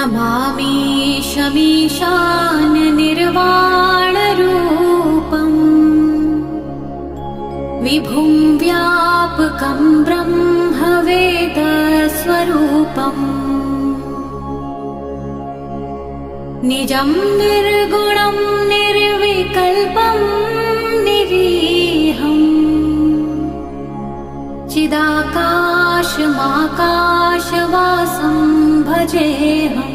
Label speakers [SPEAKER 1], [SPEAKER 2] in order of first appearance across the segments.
[SPEAKER 1] नमामि शमीशाननिर्वाणरूपम् विभुं व्यापकं ब्रह्मवेदस्वरूपम् निजं निर्गुणं निर्विकल्पं निरीहम्। चिदाकाशमाकाशवासं भजेऽहम्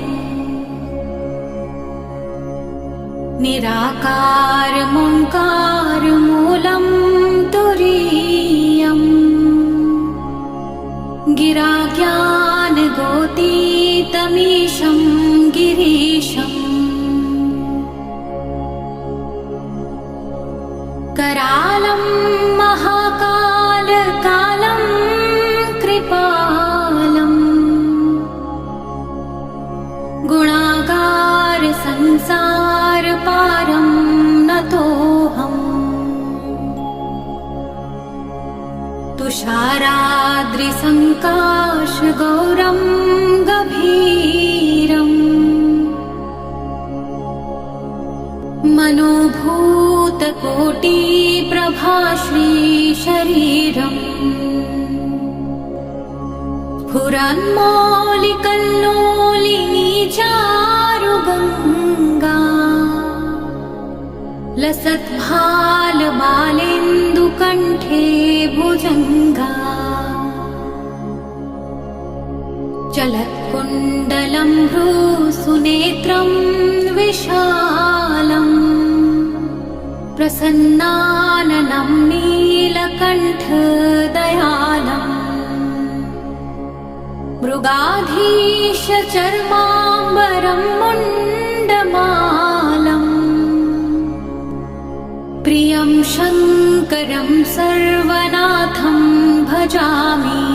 [SPEAKER 1] निराकारमोङ्कारमूलं तुरीयम्। गिराज्ञानगोतीतमीशं गिरीशम्। करालं महाकालकालं कृपालम् गुणागारसंसारपारं नतोऽहम् तुषाराद्रिसङ्काशगौरं गभीरम्। मनोभूतकोटिप्रभाश्रीशरीरम्। स्फुरन्मौलिकल्लोलिनी लसद्भालबालेन्दुकण्ठे भुजङ्गा। चलत्कुण्डलं भ्रूसुनेत्रं विशालम् प्रसन्नाननं नीलकण्ठदयालम् मृगाधीशचर्माम्बरं मुण्डमालम् शङ्करं सर्वनाथं भजामि।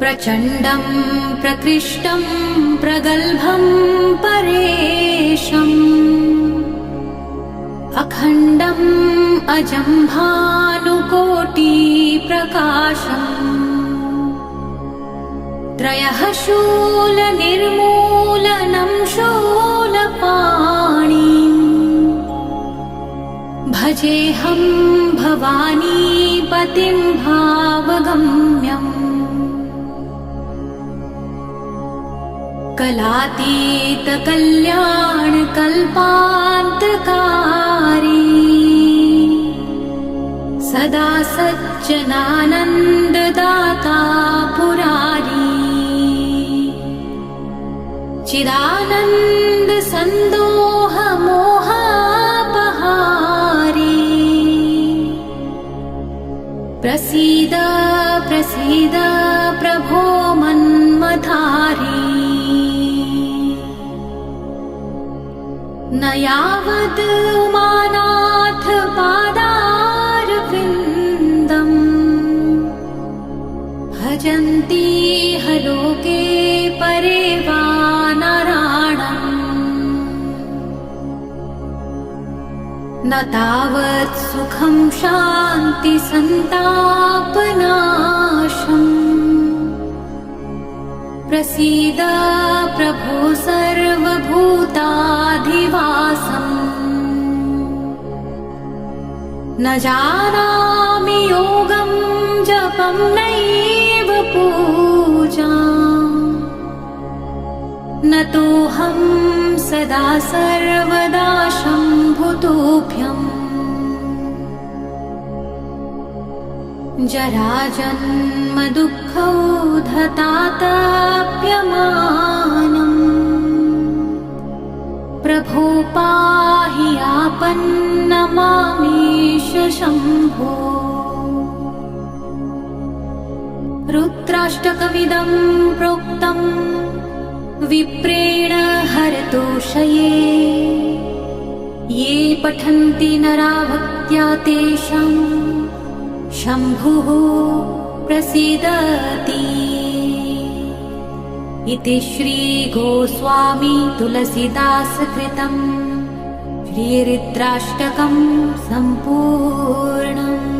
[SPEAKER 1] प्रचण्डं प्रकृष्टं प्रगल्भं परेशम्। अखण्डम् अजं भानुकोटिप्रकाशम् त्रयः शूलनिर्मूलनं शूलपाणि भजेऽहं भवानीपतिं भावगम्यम्। कलातीतकल्याणकल्पान्तकारी सदा सज्जनानन्ददाता पुरारी। चिदानन्दसन्दोहमोहापहारी न यावद् उमानाथ पादारविन्दम्। भजन्ति हलोके परे वा नराणम् न तावत् सुखं शान्तिसन्तापनाशम् प्रसीद प्रभो न जानामि योगं जपं नैव पूजा। न तोऽहं सदा सर्वदा शम्भुतोऽभ्यम्। जराजन्मदुःखौ धतातप्यमानम् प्रभो पाहि आपन्नमामीश शम्भो। रुद्राष्टकमिदं प्रोक्तम् विप्रेण हरतोषये ये पठन्ति नरा भक्त्या तेषाम् शम्भुः प्रसीदति इति श्रीगोस्वामी तुलसीदासकृतम् श्रीरिद्राष्टकं सम्पूर्णम्